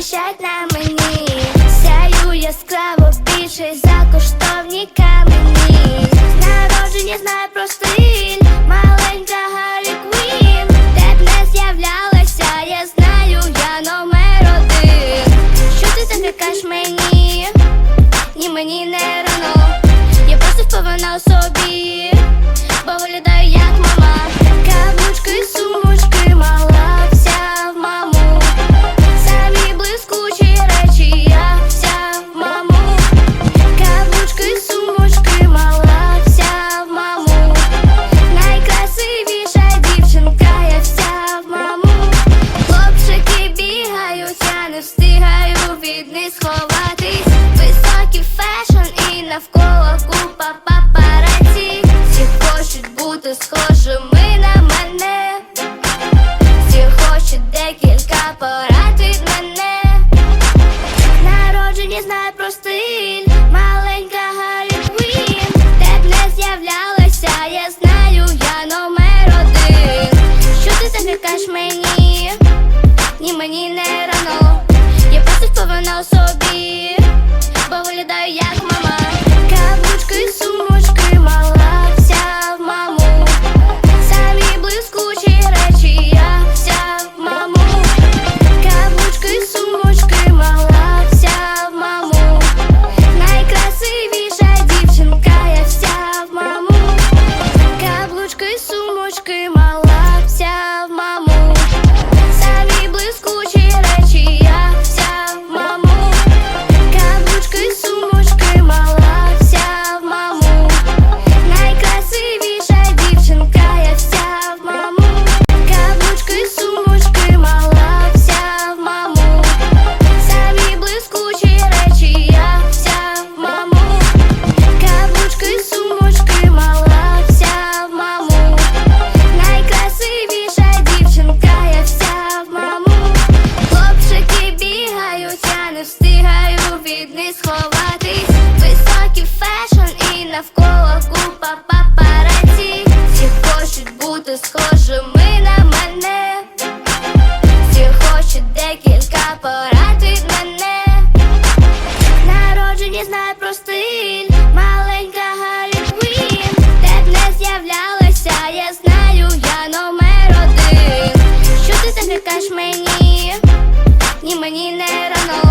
блищать на мені, сяю яскраво більше за коштовні камені. Народження знаю про стиль, маленька Гаррі Квін Де б не з'являлася, я знаю, я номер один. Що ти закликаєш мені? Ні, мені не рано. Я просто впевнена у собі, бо виглядаю я. Я знаю, я номер один. Що ти закликаєш мені? Ні, мені не рано. Я просто впевнена у собі, бо виглядаю як мама. навколо купа папараці Всі хочуть бути схожими на мене, всі хочуть декілька порад від мене, народжені знає про стиль, маленька Гаррі Де б не з'являлася, я знаю, я номер один. Що ти закликаєш мені? Ні, мені не рано.